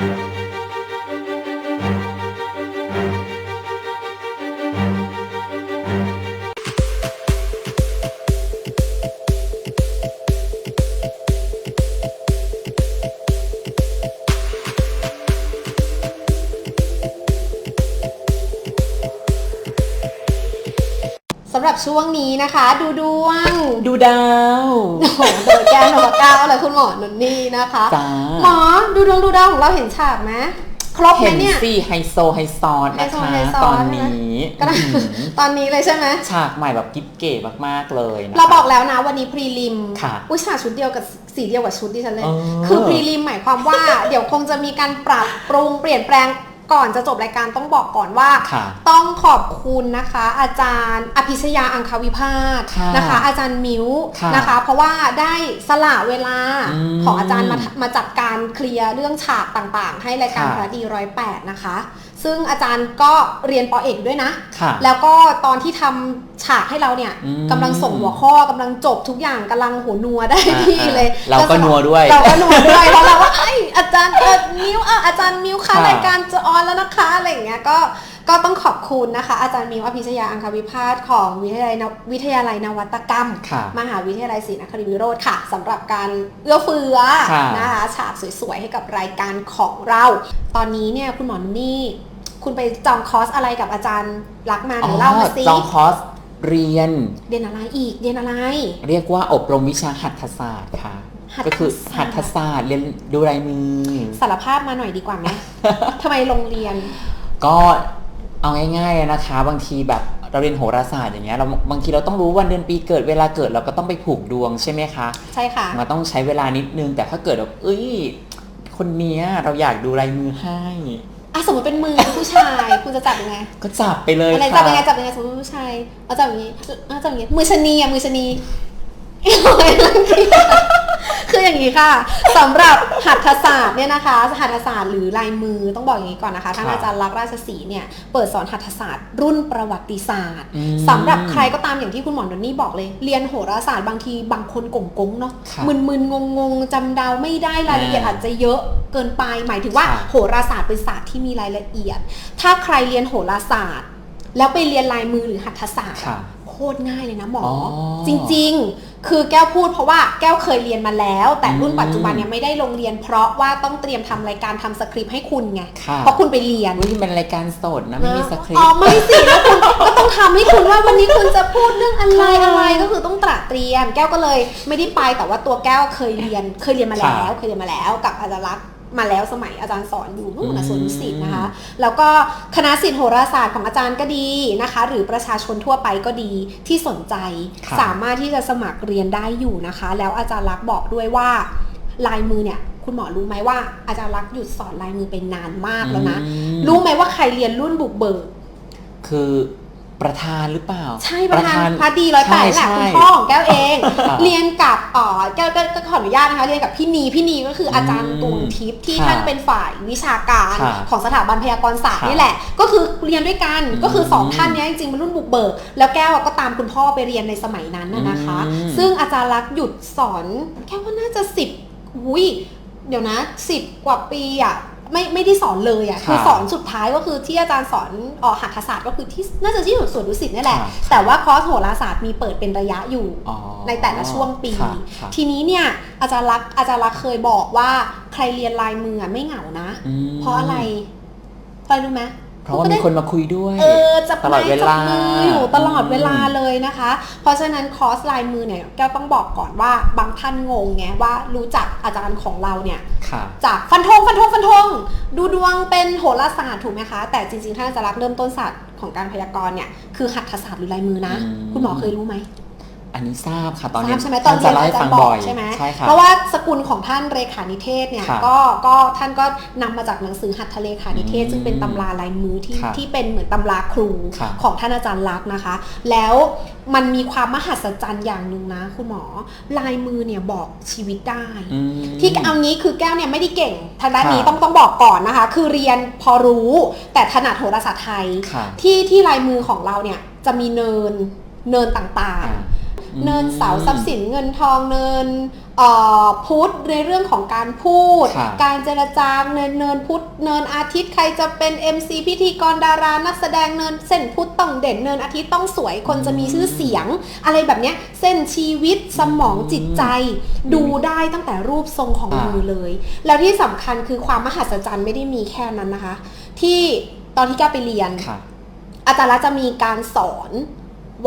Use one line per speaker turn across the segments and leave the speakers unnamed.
สำ ช่วงนี้นะคะ ดูดวง
ดูดาว
โอ้โหโดดแก้วโนวาก้าวเลยคุณหมอนนนี่นะคะ
จ้า
หมอดูดวงดูดาวของเราเห็นฉากไหมครบไหม
เห็น
เนี่ย
สิไฮโซไฮซอน
ไฮ
นะ
โซ
คะ
ไฮโซ
ตอน
ใช่ไหม
นี้
ก็ได้
อื้อหือ
ตอนนี้เลยใช่ไหม
ฉากใหม่แบบกิ๊บเก๋มากๆเลยนะคะ
เราบอกแล้วนะวันนี้พรีลิม
ค่ะ
อุ้ยฉากชุดเดียวกับสีเดียวกับชุดที่ฉันเลย
เออ
คือพรีลิมหมายความว่า เดี๋ยวคงจะมีการปรับปรุงเปลี่ยนแปลง ก่อนจะจบรายการต้องบอกก่อนว่า
ค่ะ
ต้องขอบคุณนะคะ อาจารย์อภิชยาอังคาวิพาส
ค่ะ
นะคะ อาจารย์มิว
ค่ะ
นะคะ เพราะว่าได้สละเวลา
อืม
ของอาจารย์มามาจัดการเคลียร์เรื่องฉากต่างๆ ให้รายการ
ค่ะ
พระดีร้อยแปดนะคะ ซึ่งอาจารย์ก็เรียนปอเอกด้วยนะ
ค่ะ
แล้วก็ตอนที่ทำฉากให้เราเนี่ย
อืม
กำลังส่งหัวข้อกำลังจบทุกอย่างกำลังหัวนัวได้
อ่า
ที่เลย
เราก็นัวด้วย
เราก็นัวด้วยเพราะเราว่าไอยอาจารย์เออมิวอะอาจารย์มิวค่ะ
ค่ะ
รายการจะออนแล้วนะคะอะไรอย่างเงี้ยก็ก็ต้องขอบคุณนะคะ อาจารย์มิวอภิชยาอังควิพาสของวิทยาลัยนววิทยาลัยนวัตกรรม
ค่ะ
มหาวิทยาลัยศรีนครินทร์วิโรธค่ะสำหรับการเอื้อเฟื้อ
ค่ะ
นะคะฉากสวยๆ ให้กับรายการของเรา ตอนนี้เนี่ยคุณหมอนุ่นนี่ คุณไปจองคอร์สอะไรกับอาจารย์รักมาหรือเล่ามาสิ
จองคอร์สเรียน
เรียนอะไรอีกเรียนอะไร
เรียกว่าอบรมวิชาหัตถศาสตร์ค่ะ
หัตถศาสตร์
ก็คือหัตถศาสตร์เรียนดูลายมือ
สารภาพมาหน่อยดีกว่าไหมทำไมโรงเรียน
ก็เอาง่ายๆนะคะ บางทีแบบเราเรียนโหราศาสตร์อย่างเงี้ยเราบางทีเราต้องรู้วันเดือนปีเกิดเวลาเกิดเราก็ต้องไปผูกดวงใช่ไหมคะ
ใช่ค่ะ
มันต้องใช้เวลานิดนึงแต่ถ้าเกิดแบบเอ้ยคนเนี้ยเราอยากดูลายมือให้
อะสมมติเป็นมือผู้ชาย คุณจะจับยังไง
ก็จับไปเลย
อะไร
ค่ะ
จับยังไงจับยังไงสมมติเป็นผู้ชายเอาจับอย่างนี้เอาจับอย่างนี้มือชะนีอะมือชะนี คืออย่างนี้ค่ะสำหรับหัตถศาสตร์เนี่ยนะคะหัตถศาสตร์หรือลายมือต้องบอกอย่างนี้ก่อนนะคะท่านอาจารย์ลักษณ์ราชศรีเนี่ยเปิดสอนหัตถศาสตร์ รุ่นประวัติศาสตร์
อืม
สำหรับใครก็ตามอย่างที่คุณหมอดนนี่บอกเลย เรียนโหราศาสตร์บางทีบางคนกงกงๆเนาะ
ค่ะ
มึนๆงงๆจำเดาไม่ได้รายละเอียด
อ่า
อาจจะเยอะเกินไป หมายถึงว่า
ค่ะ
โหราศาสตร์เป็นศาสตร์ที่มีรายละเอียด ถ้าใครเรียนโหราศาสตร์ แล้วไปเรียนลายมือหรือหัตถศาสตร์
ค่ะ
โค ตรง่ายเลยนะหมออ
อ
จริงๆ คือแก้วพูดเพราะว่าแก้วเคยเรียนมาแล้ว แต่รุ่น
อืม
ปัจจุบันเนี่ยไม่ได้ลงเรียน เพราะว่าต้องเตรียมทำรายการทำสคริปต์ให้คุณไง
ค่ะ
เพราะคุณไปเรียน
อุ้ยมันรายการสดนะไม่มีสคริป
อ๋อ
ต์
ไม่สิแล้วคุณก็ต้องทำให้คุณว่าวันนี้คุณจะพูดเรื่องอะไรอะไรก็คือต้องตระเตรียม แก้วก็เลยไม่ได้ไปแต่ว่าตัวแก้วเคยเรียนเคยเรียนมาแล้ว เคยเรียนมาแล้วกับอาจารย์รักษณ์ มาแล้วสมัยอาจารย์สอนอยู่นู่นนะสวนดุสิตนะคะ แล้วก็คณะศิลป์โหราศาสตร์ของอาจารย์ก็ดีนะคะ หรือประชาชนทั่วไปก็ดีที่สนใจ
ค่ะ
สามารถที่จะสมัครเรียนได้อยู่นะคะ แล้วอาจารย์รักษณ์บอกด้วยว่าลายมือเนี่ยคุณหมอรู้ไหมว่าอาจารย์รักษณ์หยุดสอนลายมือไปนานมากแล้วนะ
อืม
รู้ไหมว่าใครเรียนรุ่นบุกเบิก
คือ ประธานหรือเปล่า
ใช่ประธานพระดีร้อยแป
ใช่
ดแหละ
ใช่
คุณพ่อของแก้วเอง
ค่ะ
เรียนกับอ๋อแก้วก็ก็ขออนุญาตนะคะเรียนกับพี่นีพี่นีก็คืออาจารย์
อืม
ตูนทิพย์ที่
ค่ะ
ท่านเป็นฝ่ายวิชาการ
ค่ะ
ของสถาบันพยากรศาสตร์
ค่ะ
นี่แหละ ก็คือเรียนด้วยกัน
อืม
ก็คือสองท่านเนี้ยจริงๆเป็นรุ่นบุกเบิก แล้วแก้วก็ตามคุณพ่อไปเรียนในสมัยนั้นน่ะนะคะ
อืม
ซึ่งอาจารย์รักษณ์หยุดสอนแก้วว่าน่าจะสิบอุ้ยเดี๋ยวนะสิบกว่าปีอะ ไม่ไม่ได้สอนเลยอะคือ
ค่ะ
สอนสุดท้ายก็คือที่อาจารย์สอนเออหัตถศาสตร์ก็คือที่น่าจะที่สวนดุสิตนี่แหละ
ค่ะ
แต่ว่าคอร์สโหราศาสตร์มีเปิดเป็นระยะอยู่
อ๋อ
ในแต่ละช่วงปี
ค่ะค่ะ
ทีนี้เนี่ยอาจารย์รักษณ์อาจารย์รักษณ์เคยบอกว่าใครเรียนลายมืออะไม่เหงานะ
อืม
เพราะอะไรเพราะอะไรรู้ไหม
เพ ราะว่ามีคนมาคุยด้วย
เออจับ
ตลอดเวลา
ไม้จับมืออยู่ตลอดเวลา
อืม
เลยนะคะ เพราะฉะนั้นคอร์สลายมือเนี่ยแก้วต้องบอกก่อนว่าบางท่านงงไงว่ารู้จักอาจารย์ของเราเนี่ย
ค่ะ
จากฟันธงฟันธงฟันธงดูดวงเป็นโหราศาสตร์ถูกไหมคะ แต่จริงๆท่านอาจารย์รักษณ์เริ่มต้นศาสตร์ของการพยากรณ์เนี่ยคือหัตถศาสตร์หรือลายมือนะ
อืม
คุณหมอเคยรู้ไหม
อันนี้ทราบค่ะ ตอน
ท
นี้
ราบใช่ไหมตอน
ท่า
เรียน
จะเล่าให้
อาจา
ฟั
รงย์บ
บ่
อ
อกย
ใช่ไหม
ใช่ค่ะ
เพราะว่าสกุลของท่านเรขานิเทศเนี่ย
ค่ะ
ก็ก็ท่านก็นำมาจากหนังสือหัตถเลขานิเทศ
อืม
ซึ่งเป็นตำราลายมือที่
ค่ะ
ที่เป็นเหมือนตำราครู
ค่ะ
ของท่านอาจารย์ลักษณ์นะคะ แล้วมันมีความมหัศจรรย์อย่างหนึ่งนะ คุณหมอลายมือเนี่ยบอกชีวิตได้
อืม
ที่เอางี้คือแก้วเนี่ยไม่ได้เก่งทางด้านนี้
ค่ะ
ต้องต้องบอกก่อนนะคะ คือเรียนพอรู้แต่ถนัดโหราศาสตร์ไทย
ค่ะ
ที่ที่ลายมือของเราเนี่ยจะมีเนินเนินต่าง
อ่า
ๆ
อืม
เนินเสาทรัพย์สินเงินทองเนินเอ่อพุธในเรื่องของการพูด
ค่ะ
การเจรจาเนินเนินพุธเนินอาทิตย์ใครจะเป็น MC พิธีกรดารานักแสดงเนินเส้นพุธต้องเด่นเนินอาทิตย์ต้องสวยคนจะมีชื่อเสียง อะไรแบบเนี้ยเส้นชีวิตสมองจิตใจ ดูได้ตั้งแต่รูปทรงของ
อ่ามื
มือเลย แล้วที่สำคัญคือความมหัศจรรย์ไม่ได้มีแค่นั้นนะคะ ที่ตอนที่ก้าวไปเรียน
ค่ะ
อาจารย์ละจะมีการสอน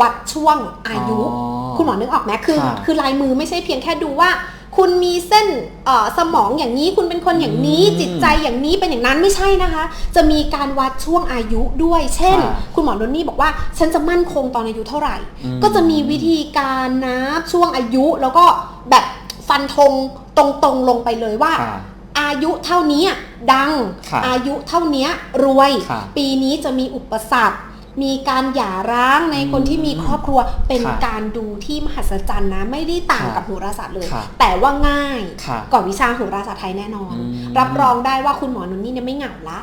วัดช่วงอายุ
อ๋อ
คุณหมอนึกออกไหมคือ
ค่ะ
คือลายมือไม่ใช่เพียงแค่ดูว่า คุณมีเส้นเอ่อสมองอย่างนี้คุณเป็นคนอย่างนี้
อืม
จิตใจอย่างนี้เป็นอย่างนั้นไม่ใช่นะคะ จะมีการวัดช่วงอายุด้วย เช่น
ค่ะ
คุณหมอโดนนี่บอกว่า ฉันจะมั่นคงตอนอายุเท่าไหร่
อืม
ก็จะมีวิธีการนับช่วงอายุแล้วก็แบบฟันธงตรงๆลงไปเลยว่า
ค่ะ
อายุเท่านี้ดัง
ค่ะ
อายุเท่านี้รวย
ค่ะ
ปีนี้จะมีอุปสรรค มีการหย่าร้างในคนที่มีครอบครัวเป็น
ค่ะ
การดูที่มหัศจรรย์นะ ไม่ได้ต่าง
ค่ะ
กับโหราศาสตร์เลย
ค่ะ
แต่ว่าง่าย
ค่ะ
กว่าวิชาโหราศาสตร์ไทยแน่นอน
อืม
รับรองได้ว่าคุณหมอนุนนี่เนี่ยไม่เหงาละ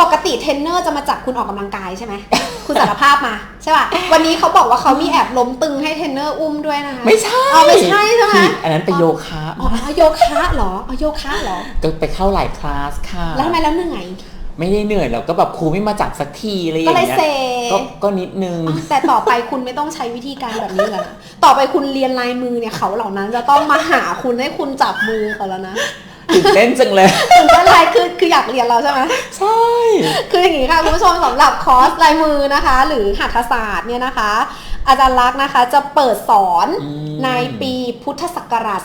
ปกติเทรนเนอร์จะมาจับคุณออกกำลังกายใช่ไหมคุณสารภาพมาใช่ป่ะวันนี้เขาบอกว่าเขามีแอบล้มตึงให้เทรนเนอร์อุ้มด้วยนะคะ
ไม่ใช่
อ๋อไม่ใช่ใช่ไหม
ผิดอันนั้นไปโยคะ
อ๋อโยคะเหรออ๋อโยคะเหรอ
ก็ไปเข้าหลายคลาสค่ะ
แล้วทำไมแล้วเหนื่อย
ไม่ได้เหนื่อยหรอกก็แบบครูไม่มาจัดสักทีอะไรอย่า
ก็
ง
เลย
เงี้ย
เซ
ก็ก็นิดนึง
แต่ต่อไปคุณไม่ต้องใช้วิธีการแบบนี้แล้วนะต่อไปคุณเรียนลายมือเนี่ยเขาเหล่านั้นจะต้องมาหาคุณให้คุณจับมือเขาแล้วนะ
ตื่นเต้นจังเลย
ถึงจะลายคือคืออยากเรียนเราใช่ไหม
ใช่
คืออย่างนี้ค่ะคุณผู้ชมสำหรับคอร์สลายมือนะคะ หรือหัตถศาสตร์เนี่ยนะคะ อาจารย์ลักษณ์นะคะจะเปิดสอน
อืม
ในปีพุทธศักราช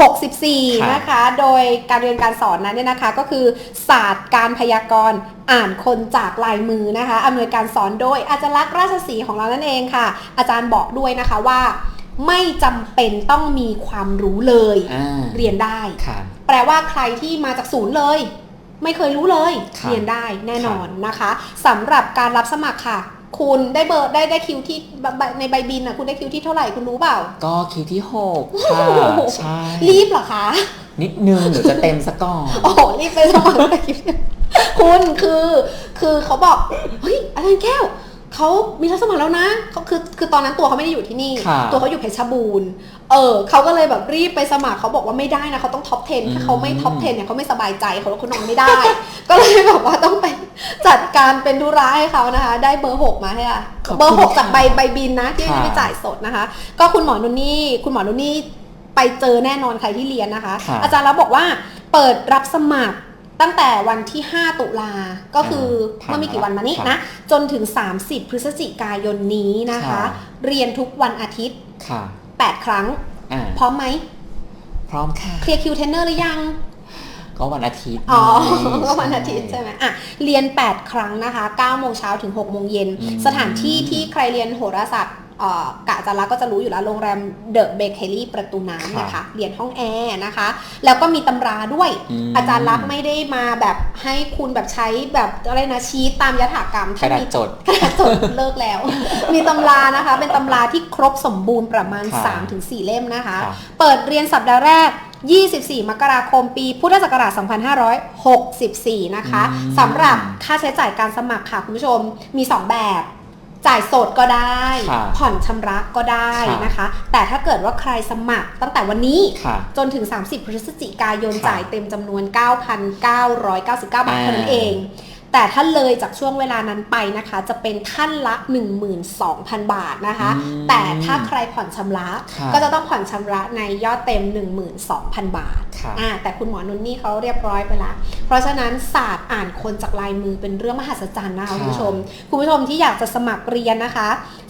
2564 นะคะ โดยการเรียนการสอนนั้นเนี่ยนะคะก็คือศาสตร์การพยากรณ์อ่านคนจากลายมือนะคะอำนวยการสอนโดยอาจารย์ลักษณ์ราชสีห์ของเรานั่นเองค่ะ อาจารย์บอกด้วยนะคะว่า ไม่จำเป็นต้องมีความรู้เลย
อ่า
เรียนได้
ค่ะ
แปลว่าใครที่มาจากศูนย์เลย ไม่เคยรู้เลย
ค่ะ
เรียนได้แน่นอนนะคะสำหรับการรับสมัครค่ะ คุณได้เบอร์ได้ได้คิวที่บใบในใบบินนะคุณได้คิวที่เท่าไหร่คุณรู้เปล่า
ก็คิวที่หกค่ะ
โอ้โห
ใช่
รีบเหรอคะ
นิดนึงเดี๋ยวจะเต็มซะก่อน
โอ้โหรีบไปสมัครแต่คิวคุณคือ คือเขาบอกเฮ้ยอาจารย์แก้ว เขามีรับสมัครแล้วนะเขาคือคือตอนนั้นตัวเขาไม่ได้อยู่ที่นี่
ค่ะ
ตัวเขาอยู่เพชรบูรณ์ เออเขาก็เลยแบบรีบไปสมัครเขาบอกว่าไม่ได้นะเขาต้องท็อป 10 ถ้าเขาไม่ท็อป 10 เนี่ยเขาไม่สบายใจเขาเขานอนไม่ได้ ก็เลยแบบว่าต้องไปจัดการเป็นธุระให้เขานะคะ ได้เบอร์ 6 มาให้อะ
ขอบคุณ
เบอร์หก
ค่ะ
จากใบใบบินนะ ที่
ค่ะ
ไม่จ่ายสดนะคะ ก็คุณหมอนุนนี่คุณหมอนุนนี่ไปเจอแน่นอนใครที่เรียนนะคะ
ค่ะ
อาจารย์แล้วบอกว่าเปิดรับสมัคร ตั้งแต่วันที่ 5 ตุลา ก็คือเมื่อไม่กี่วันมานี้นะ จนถึง 30 พฤศจิกายนนี้นะคะ
ค่ะ
เรียนทุกวันอาทิตย์
ค่ะ
8ครั้ง
อ่า
พร้อมไหม
พร้อมค่ะ
เคลียร์คิวเทรนเนอร์หรือยัง
ก็วันอาทิตย์
อ๋อ
ไง
ก็วันอาทิตย์ใช่ไหมอะ เรียน 8 ครั้งนะคะ9โมงเช้าถึง6โมงเย็น
อืม
สถานที่ที่ใครเรียนโหราศาสตร์เอ่อ กะจะรักก็จะรู้อยู่แล้วโรงแรมเดอะเบเ e รี่ประตูน้ำนะคะเรียนห้องแอร์นะคะ แล้วก็มีตำราด้วย
ม
อาจารย์รักษณ์ไม่ได้มาแบบให้คุณแบบใช้แบบอะไรนะชีตตามยถากรรม
กระดาษ
มี
จด
กระดาษจดเลิกแล้ว มีตำรานะคะ เป็นตำราที่ครบสมบูรณ์ประมาณ
ค่ะ
3-4 เล่มนะคะ
ค่ะ
เปิดเรียนสัปดาห์แรก24 มกราคมปี พุทธศักราช 2564 นะคะ
อืม
สำหรับค่าใช้จ่ายการสมัครค่ะ คุณผู้ชมมี 2 แบบ จ่ายสดก็ได้
ค่ะ
ผ่อนชำระก็ได้
ค่ะ
นะคะ แต่ถ้าเกิดว่าใครสมัครตั้งแต่วันนี้
ค่ะ
จนถึง 30 พฤศจิกายน
ค่ะ
จ่ายเต็มจำนวน 9,999 บาทเท่านั้น
อ่า
เอง แต่ถ้าเลยจากช่วงเวลานั้นไปนะคะ จะเป็นขั้นละ 12,000 บาทนะคะ
อืม
แต่ถ้าใครผ่อนชำระ
ค่ะ
ก็จะต้องผ่อนชำระในยอดเต็ม 12,000 บาท
ค่ะ
อ่าแต่คุณหมอนุนนี่เขาเรียบร้อยไปละ เพราะฉะนั้นศาสตร์อ่านคนจากลายมือเป็นเรื่องมหัศจรรย์นะคะ
ค่ะ
คุณผู้ชม คุณผู้ชมที่อยากจะสมัครเรียนนะคะ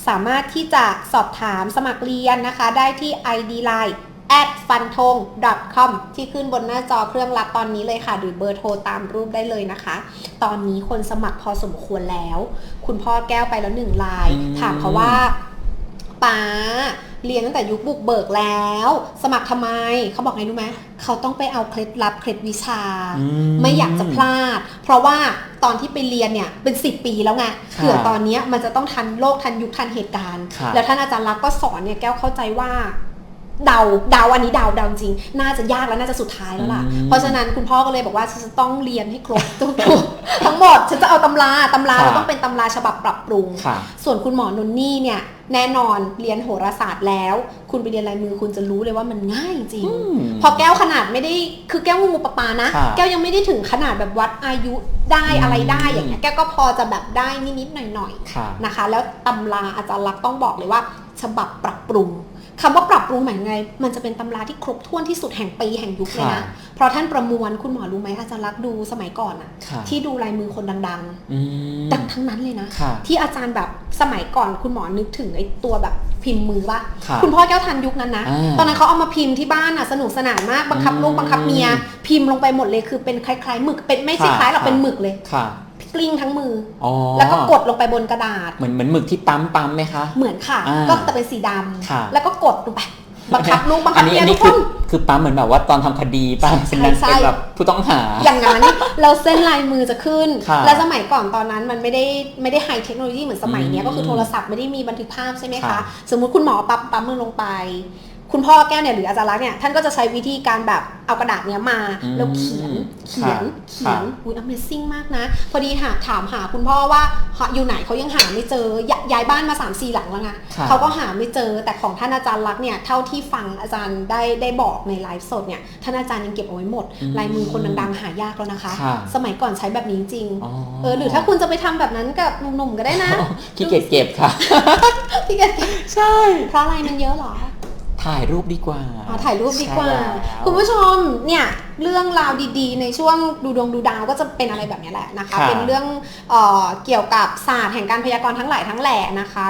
สามารถที่จะสอบถามสมัครเรียนนะคะ ได้ที่ ID Line at fantong com ที่ขึ้นบนหน้าจอเครื่องรับตอนนี้เลยค่ะ หรือเบอร์โทรตามรูปได้เลยนะคะ ตอนนี้คนสมัครพอสมควรแล้ว คุณพ่อแก้วไปแล้วหนึ่งลาย
อืม
ถามเขาว่าป๋าเรียนตั้งแต่ยุคบุกเบิกแล้ว สมัครทำไม เขาบอกไงรู้ไหมเขาต้องไปเอาเคล็ดลับเคล็ดวิชา
อื
ไม่อยากจะพลาด เพราะว่าตอนที่ไปเรียนเนี่ยเป็น10 ปีแล้วไง
ค่ะ
เผื่อตอนเนี้ยมันจะต้องทันโลกทันยุคทันเหตุการณ์
ค่ะ
แล้วท่านอาจารย์รักษณ์ก็สอนเนี่ยแก้วเข้าใจว่า เดาเดาอันนี้เดาเดาจริง น่าจะยากและน่าจะสุดท้ายแล้วล่ะ
อืม
เพราะฉะนั้นคุณพ่อก็เลยบอกว่าฉันจะต้องเรียนให้ครบทุกๆทั้งหมด ฉันจะเอาตำราตำรา
ค่ะ
เราต้องเป็นตำราฉบับปรับปรุง
ค่ะ
ส่วนคุณหมอนนนี่เนี่ยแน่นอนเรียนโหราศาสตร์แล้ว คุณไปเรียนลายมือคุณจะรู้เลยว่ามันง่ายจริง
อืม
พอแก้วขนาดไม่ได้คือแก้วงูปลาปลานะ
ค่ะ
แก้วยังไม่ได้ถึงขนาดแบบวัดอายุได้
อืม
อะไรได้อย่างเงี้ยแก้วก็พอจะแบบได้นิดๆหน่อยๆ
ค่ะ
นะคะ แล้วตำราอาจารย์ลักษณ์ต้องบอกเลยว่า ฉบับปรับปรุง คำว่าปรับปรุงหมายไง มันจะเป็นตำราที่ครบถ้วนที่สุดแห่งปีแห่งยุคเลยนะ
ค่ะ
เพราะท่านประมวลคุณหมอรู้ไหมอาจารย์ลักษณ์ดูสมัยก่อนอะ
ค่ะ
ที่ดูลายมือคนดัง
อืม
ๆดังทั้งนั้นเลยนะ
ค่ะ
ที่อาจารย์แบบสมัยก่อนคุณหมอนึกถึงไอ้ตัวแบบพิมพ์มือว่า
ค่ะ
คุณพ่อแก้วทันยุคนั้นนะ
อ่า
ตอนนั้นเขาเอามาพิมพ์ที่บ้านอะสนุกสนานมากบังคับลูก
อืม
บังคับเมีย พิมพ์ลงไปหมดเลยคือเป็นคล้ายๆหมึกเป็นไม่ใช่
ค่ะ
คล้ายหรอก
ค่ะ
เป็นหมึกเลย
ค่ะ
กลิ้งทั้งมือ
อ๋อ
อแล้วก็กดลงไปบนกระดาษ
เหมือนเหมือนหมึกที่ปั๊มปั๊มไหมคะ
เหมือนค่ะ
อ่า
ก็แต่เป็นสีด
ค่ะำ
แล้วก็กดลงไปบังคับลูกบังคั
อั
บ
นนี้
เมีย
อัน
ทุ
นี้
กค
คือนคือปั๊มเหมือนแบบว่าตอนทำคดีป่ะเป็นนั้น
ใช่
เป็นแบบผู้ต้องหา
อย่างนั้นเราเส้นลายมือจะขึ้น
ค่ะ
และสมัยก่อนตอนนั้นมันไม่ได้ไม่ได้ไฮเทคโนโลยีเหมือนสมัยเนี้ย
อืม
ก็คือโทรศัพท์ไม่ได้มีบันทึกภาพใช่ไหมคะ
ค่ะ
สมมุติคุณหมอปั๊มปั๊มมือลงไป คุณพ่อแก้วเนี่ยหรืออาจารย์ลักษณ์เนี่ยท่านก็จะใช้วิธีการแบบเอากระดาษเนี้ยมา
อืม
แล้วเขียนเขียน
ค่ะ
เขียนอุ้ย Amazing มากนะ พอดีหาถามหาคุณพ่อว่าหาอยู่ไหนเขายังหาไม่เจอย้ายย้ายบ้านมา3ามสี่หลังแล้วไง
ค่ะ
เขาก็หาไม่เจอแต่ของท่านอาจารย์ลักษณ์เนี่ยเท่าที่ฟังอาจารย์ได้ได้บอกในไลฟ์สดเนี่ยท่านอาจารย์ยังเก็บเอาไว้หมด
อืม
ลายมือคนดังๆหายากแล้วนะคะ
ค่ะ
สมัยก่อนใช้แบบนี้จริง
อ๋อ
เออหรือถ้าคุณจะไปทำแบบนั้นกับหนุ่มๆก็ได้นะ
ขี้เกียจเก็บค่ะ
พี่แก
ใช่
เพราะอะไรมันเยอะเหรอ
ถ่ายรูปดีกว่า
อ๋อถ่ายรูปดีกว่า
ใช่แล้ว
คุณผู้ชมเนี่ยเรื่องราวดีๆ ในช่วงดูดวงดูดาวก็จะเป็นอะไรแบบนี้แหละนะคะ
ค่ะ
เป็นเรื่องเออเกี่ยวกับศาสตร์แห่งการพยากรณ์ทั้งหลายทั้งแหล่นะคะ